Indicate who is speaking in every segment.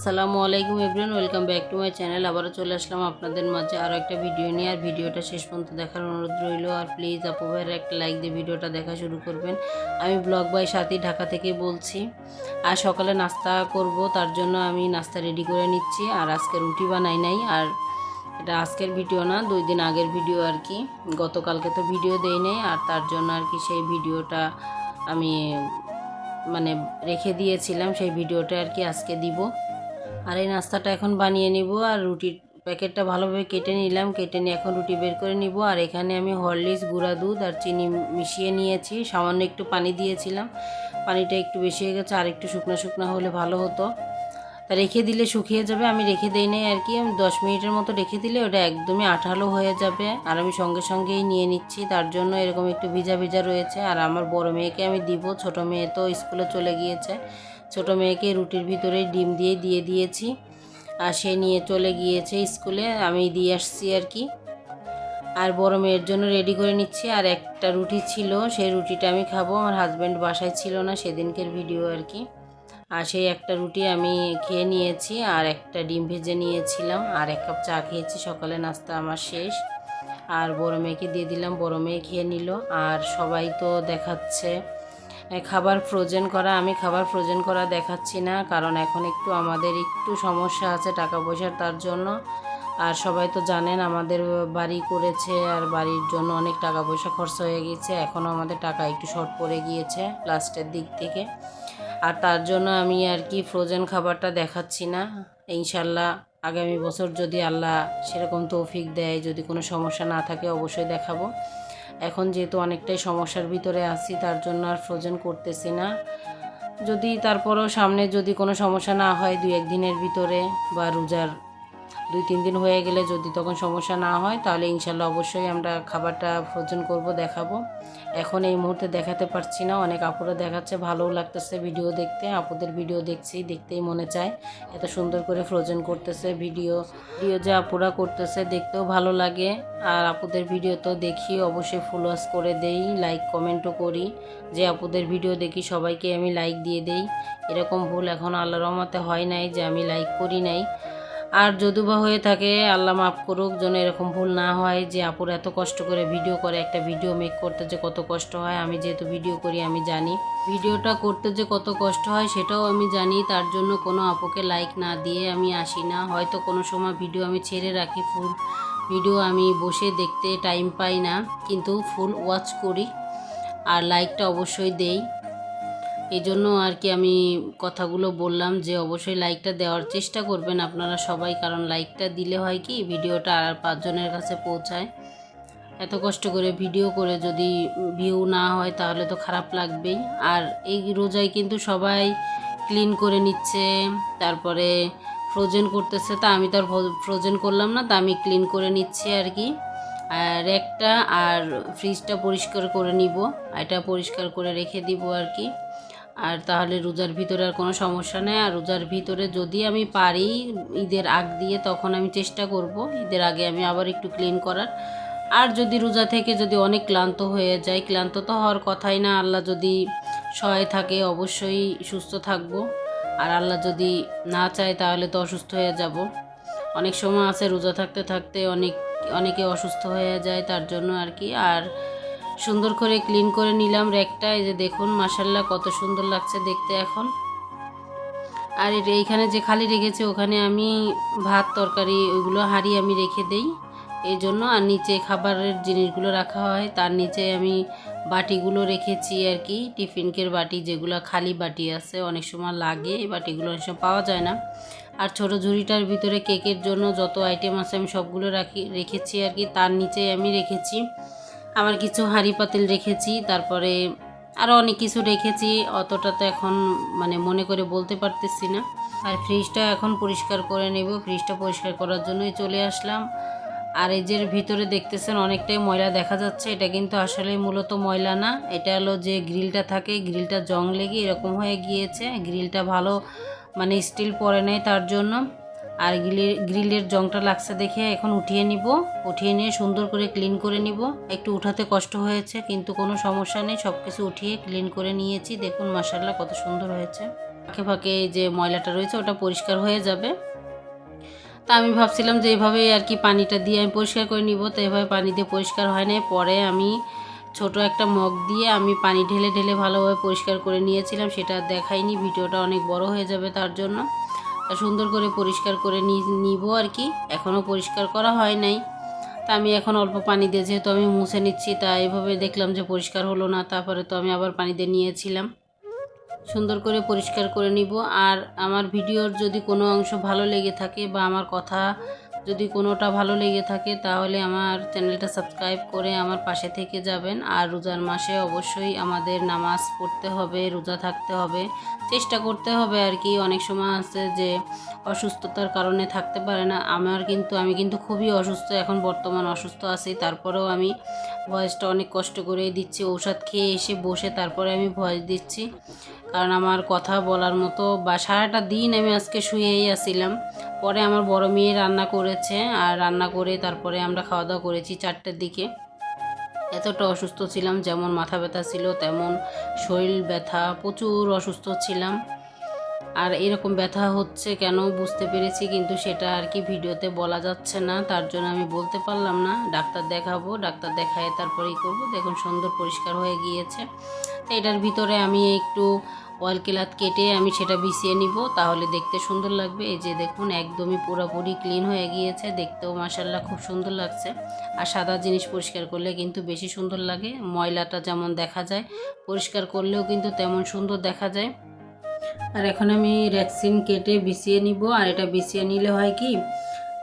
Speaker 1: আসসালামু আলাইকুম everyone, welcome back to my channel. আবারও চলে আসলাম আপনাদের মাঝে আরও একটা ভিডিও নিয়ে। আর ভিডিওটা শেষ পর্যন্ত দেখার অনুরোধ রইল। আর প্লিজ আপু ভাইয়ের একটা লাইক দিয়ে ভিডিওটা দেখা শুরু করবেন। আমি ব্লগ বাই সাথী ঢাকা থেকে বলছি। আর সকালে নাস্তা করব, তার জন্য আমি নাস্তা রেডি করে নিচ্ছি। আর আজকে রুটি বানাই নাই। আর এটা আজকের ভিডিও না, দুই দিন আগের ভিডিও আর কি। গতকালকে তো ভিডিও দেই নাই। আর তার জন্য আর কি সেই ভিডিওটা আমি মানে রেখে দিয়েছিলাম। সেই ভিডিওটা আর কি আজকে দিব। আর এই নাস্তাটা এখন বানিয়ে নিব, আর রুটির প্যাকেটটা ভালোভাবে কেটে নিলাম, কেটে নিয়ে এখন রুটি বের করে নিব। আর এখানে আমি হরলিক্স, গুঁড়া দুধ আর চিনি মিশিয়ে নিয়েছি, সামান্য একটু পানি দিয়েছিলাম। পানিটা একটু বেশি হয়ে গেছে, আর একটু শুকনো শুকনো হলে ভালো হতো। তা রেখে দিলে শুকিয়ে যাবে, আমি রেখে দেই নাই আর কি, আমি দশ মিনিটের মতো রেখে দিলে ওটা একদমই আঠালো হয়ে যাবে। আর আমি সঙ্গে সঙ্গেই নিয়ে নিচ্ছি, তার জন্য এরকম একটু ভিজা ভিজা রয়েছে। আর আমার বড় মেয়েকে আমি দিব, ছোট মেয়ে তো স্কুলে চলে গিয়েছে। ছোট মেয়েকে রুটির ভিতরে ডিম দিয়ে দিয়ে দিয়েছি আর সে নিয়ে চলে গিয়েছে স্কুলে, আমি দিয়ে আসছি আর কি। আর বড় মেয়ের জন্য রেডি করে নিচ্ছি, আর একটা রুটি ছিল, সেই রুটিটা আমি খাব, আমার হাজব্যান্ড বাসায় ছিল না সেদিনকের ভিডিও আর কি। আর সেই একটা রুটি আমি খেয়ে নিয়েছি, আর একটা ডিম ভেজে নিয়েছিলাম, আর এক কাপ চা খেয়েছি, সকালে নাস্তা আমার শেষ। আর বড় মেয়েকে দিয়ে দিলাম, বড় মেয়ে খেয়ে নিল, আর সবাই তো দেখাচ্ছে খাবার ফ্রোজেন করা, আমি খাবার ফ্রোজেন করা দেখাচ্ছি না, কারণ এখন একটু আমাদের একটু সমস্যা আছে টাকা পয়সার তার জন্য। আর সবাই তো জানেন আমাদের বাড়ি করেছে, আর বাড়ির জন্য অনেক টাকা পয়সা খরচ হয়ে গিয়েছে এখনও আমাদের টাকা একটু শর্ট পড়ে গিয়েছে লাস্টের দিক থেকে। আর তার জন্য আমি আর কি ফ্রোজেন খাবারটা দেখাচ্ছি না। ইনশাল্লাহ আগামী বছর যদি আল্লাহ সেরকম তৌফিক দেয়, যদি কোনো সমস্যা না থাকে, অবশ্যই দেখাবো। এখন যেহেতু অনেকটাই সমস্যার ভিতরে আছি, তার জন্য আর ফ্রোজেন করতেছি না। যদি তারপরও সামনে যদি কোনো সমস্যা না হয়, দুই একদিনের ভিতরে বা রোজার দুই, তিন দিন হয়ে গেলে যদি তখন সমস্যা না হয়, তাহলে ইনশাল্লাহ অবশ্যই আমরা খাবারটা ফ্রোজেন করব, দেখাবো। এখন এই মুহূর্তে দেখাতে পারছি না, অনেক আপুরা দেখাচ্ছে, ভালোও লাগতেছে ভিডিও দেখতে। আপুদের ভিডিও দেখছি, দেখতেই মনে চায়, এত সুন্দর করে ফ্রোজেন করতেছে ভিডিও। ভিডিও যে আপুরা করতেছে দেখতেও ভালো লাগে, আর আপুদের ভিডিও তো দেখি, অবশ্যই ফুল ওয়াশ করে দেই লাইক কমেন্টও করি। যে আপুদের ভিডিও দেখি, সবাইকে আমি লাইক দিয়ে দেই। এরকম ভুল এখন আল্লাহ রহমতে হয় নাই যে আমি লাইক করি নাই। আর যদি বা হয়ে থাকে, আল্লাহ মাফ করুক, যেন এরকম ভুল না হয় যে আপুর এত কষ্ট করে ভিডিও করে, একটা ভিডিও মেক করতে যে কত কষ্ট হয়, আমি যেহেতু ভিডিও করি, আমি জানি। ভিডিওটা করতে যে কত কষ্ট হয়, সেটাও আমি জানি, তার জন্য কোনো আপুকে লাইক না দিয়ে আমি আসি না। হয়তো কোনো সময় ভিডিও আমি ছেড়ে রাখি ফুল ভিডিও আমি বসে দেখতে টাইম পাই না, কিন্তু ফুল ওয়াচ করি। আর লাইকটা অবশ্যই দেই। এই জন্য আর কি আমি কথাগুলো বললাম যে অবশ্যই লাইকটা দেওয়ার চেষ্টা করবেন আপনারা সবাই, কারণ লাইকটা দিলে হয় কি ভিডিওটা আর পাঁচজনের কাছে পৌঁছায়। এত কষ্ট করে ভিডিও করে যদি ভিউ না হয় তাহলে তো খারাপ লাগবেই। আর এই রোজায় কিন্তু সবাই ক্লিন করে নিচ্ছে, তারপরে ফ্রোজেন করতেছে, তা আমি তো আর ফ্রোজেন করলাম না, তা আমি ক্লিন করে নিচ্ছি আর কি। আর একটা, আর ফ্রিজটা পরিষ্কার করে নিব, এটা পরিষ্কার করে রেখে দিব আর কি। আর তাহলে রোজার ভিতরে আর কোনো সমস্যা নেই। আর রোজার ভিতরে যদি আমি পারি ঈদের আগ দিয়ে, তখন আমি চেষ্টা করব ঈদের আগে আমি আবার একটু ক্লিন করার। আর যদি রোজা থেকে যদি অনেক ক্লান্ত হয়ে যায় ক্লান্ত তো হওয়ার কথাই না। আল্লাহ যদি সহায় থাকে, অবশ্যই সুস্থ থাকব। আর আল্লাহ যদি না চায়, তাহলে তো অসুস্থ হয়ে যাব। অনেক সময় আছে রোজা থাকতে থাকতে অনেক, অনেকে অসুস্থ হয়ে যায় তার জন্য আর কি। আর সুন্দর করে ক্লিন করে নিলাম র্যাকটা এই যে দেখুন মাসাল্লাহ কত সুন্দর লাগছে দেখতে এখন। আর এইখানে যে খালি রেখেছে, ওখানে আমি ভাত, তরকারি ওইগুলো হাঁড়ি আমি রেখে দেই। এই জন্য আর নিচে খাবারের জিনিসগুলো রাখা হয়। তার নিচে আমি বাটিগুলো রেখেছি আর কি। টিফিনকের বাটি, যেগুলো খালি বাটি আছে, অনেক সময় লাগে, এই বাটিগুলো অনেক সময় পাওয়া যায় না। আর ছোটো ঝুড়িটার ভিতরে কেকের জন্য যত আইটেম আছে, আমি সবগুলো রাখি, রেখেছি আর কি। তার নিচে আমি রেখেছি আমার কিছু হাঁড়ি পাতিল রেখেছি, তারপরে আরও অনেক কিছু রেখেছি, অতটা তো এখন মানে মনে করে বলতে পারতেছি না। আর ফ্রিজটা এখন পরিষ্কার করে নেব ফ্রিজটা পরিষ্কার করার জন্যই চলে আসলাম। আর এই যে ভিতরে দেখতেছেন অনেকটাই ময়লা দেখা যাচ্ছে, এটা কিন্তু আসলে মূলত ময়লা না, এটা হলো যে গ্রিলটা থাকে, গ্রিলটা জং লেগে এরকম হয়ে গিয়েছে, গ্রিলটা ভালো মানে স্টিল পরে নেয় তার জন্য। আর গ্রিলের গ্রিলের জংটা লাগছে দেখে এখন উঠিয়ে নিব। উঠিয়ে নিয়ে সুন্দর করে ক্লিন করে নিব। একটু উঠাতে কষ্ট হয়েছে, কিন্তু কোনো সমস্যা নেই। সব কিছু উঠিয়ে ক্লিন করে নিয়েছি। দেখুন মাসাল্লাহ কত সুন্দর হয়েছে। ফাঁকে ফাঁকে যে ময়লাটা রয়েছে, ওটা পরিষ্কার হয়ে যাবে। তা আমি ভাবছিলাম যে এইভাবে আর কি পানিটা দিয়ে আমি পরিষ্কার করে নিব, তো এভাবে পানি দিয়ে পরিষ্কার হয় না পরে আমি ছোট একটা মগ দিয়ে আমি পানি ঢেলে ঢেলে ভালোভাবে পরিষ্কার করে নিয়েছিলাম। সেটা দেখাইনি, ভিডিওটা অনেক বড় হয়ে যাবে তার জন্য। সুন্দর করে পরিষ্কার করে নিব আর কি। এখনও পরিষ্কার করা হয় নাই। তা আমি এখন অল্প পানি দিয়ে, যেহেতু আমি মুছে নিচ্ছি, তা এভাবে দেখলাম যে পরিষ্কার হলো না, তারপরে তো আমি আবার পানি দিয়ে নিয়েছিলাম। সুন্দর করে পরিষ্কার করে নিব। আর আমার ভিডিওর যদি কোনো অংশ ভালো লেগে থাকে বা আমার কথা যদি কোনোটা ভালো লেগে থাকে তাহলে আমার চ্যানেলটা সাবস্ক্রাইব করে আমার পাশে থেকে যাবেন। আর রোজার মাসে অবশ্যই আমাদের নামাজ পড়তে হবে, রোজা থাকতে হবে। চেষ্টা করতে হবে আর কি। অনেক সময় আছে যে অসুস্থতার কারণে থাকতে পারে না। আমার কিন্তু, আমি কিন্তু খুবই অসুস্থ, এখন বর্তমান অসুস্থ আছি। তারপরেও আমি ভয়েসটা অনেক কষ্ট করে দিচ্ছি। ঔষধ খেয়ে এসে বসে তারপরে আমি ভয়েস দিচ্ছি। কারণ আমার কথা বলার মতো বা সারাটা দিন আমি আজকে শুয়েই আসছিলাম পরে আমার বড় মেয়ে রান্না করেছে আর রান্না করে তারপরে আমরা খাওয়া দাওয়া করেছি চারটের দিকে। এতটা অসুস্থ ছিলাম, যেমন মাথা ব্যথা ছিল, তেমন শরীর ব্যথা, প্রচুর অসুস্থ ছিলাম। আর এরকম ব্যথা হচ্ছে কেন বুঝতে পেরেছি, কিন্তু সেটা আর কি ভিডিওতে বলা যাচ্ছে না। তার জন্য আমি বলতে পারলাম না। ডাক্তার দেখাবো, ডাক্তার দেখায় তারপরেই করব। দেখুন, সুন্দর পরিষ্কার হয়ে গিয়েছে। তো এটার ভিতরে আমি একটু অয়েল কেলাত কেটে আমি সেটা বিছিয়ে নিব, তাহলে দেখতে সুন্দর লাগবে। এই যে দেখুন, একদমই পুরোপুরি ক্লিন হয়ে গিয়েছে, দেখতেও মাসাল্লাহ খুব সুন্দর লাগছে। আর সাদা জিনিস পরিষ্কার করলে কিন্তু বেশি সুন্দর লাগে, ময়লাটা যেমন দেখা যায়, পরিষ্কার করলেও কিন্তু তেমন সুন্দর দেখা যায়। আর এখন আমি র্যাক্সিন কেটে বিছিয়ে নিব, আর এটা বিছিয়ে নিলে হয় কি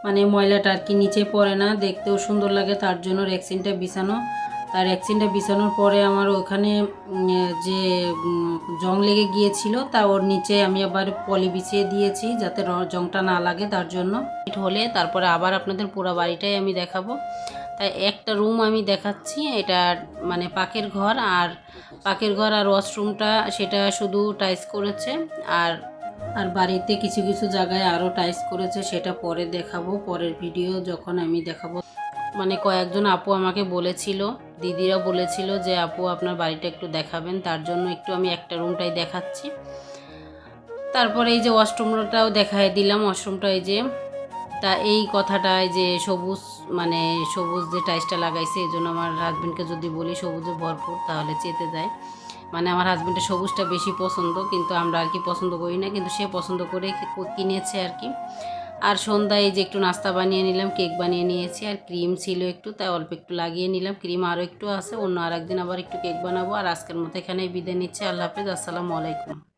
Speaker 1: মানে ময়লাটা আর কি নিচে পড়ে না, দেখতেও সুন্দর লাগে, তার জন্য র্যাক্সিনটা বিছানো। তার ভ্যাকসিনটা বিছানোর পরে আমার ওখানে যে জং লেগে গিয়েছিল, তা ওর নিচে আমি আবার পলি বিছিয়ে দিয়েছি যাতে জংটা না লাগে তার জন্য। হলে তারপরে আবার আপনাদের পুরো বাড়িটাই আমি দেখাবো। তাই একটা রুম আমি দেখাচ্ছি, এটা মানে পাকের ঘর, আর পাকের ঘর আর ওয়াশরুমটা সেটা শুধু টাইস করেছে, আর আর বাড়িতে কিছু কিছু জায়গায় আরও টাইস করেছে, সেটা পরে দেখাবো, পরের ভিডিও যখন আমি দেখাবো। মানে কয়েকজন আপু আমাকে বলেছিল, দিদিরা বলেছিল যে, আপু, আপনার বাড়িটা একটু দেখাবেন, তার জন্য একটু আমি একটা রুমটাই দেখাচ্ছি। তারপরে এই যে ওয়াশরুমটাও দেখায় দিলাম, ওয়াশরুমটা এই যে, তা এই কথাটায় যে সবুজ মানে সবুজ যে টাইসটা লাগাইছে, এই জন্য আমার হাজব্যান্ডকে যদি বলি সবুজে ভরপুর, তাহলে চেতে যায়। মানে আমার হাজব্যান্ডের সবুজটা বেশি পছন্দ, কিন্তু আমরা আর কি পছন্দ করি না, কিন্তু সে পছন্দ করে কিনেছে আর কি। আর সন্ধ্যায় যে একটু নাস্তা বানিয়ে নিলাম, কেক বানিয়ে নিয়েছি, আর ক্রিম ছিল একটু, তাই অল্প একটু লাগিয়ে নিলাম, ক্রিম আরও একটু আছে, অন্য আর একদিন আবার একটু কেক বানাবো, আর আজকের মতো এখানেই বিদায় নিচ্ছে, আল্লাহ হাফিজ, আসসালামু আলাইকুম।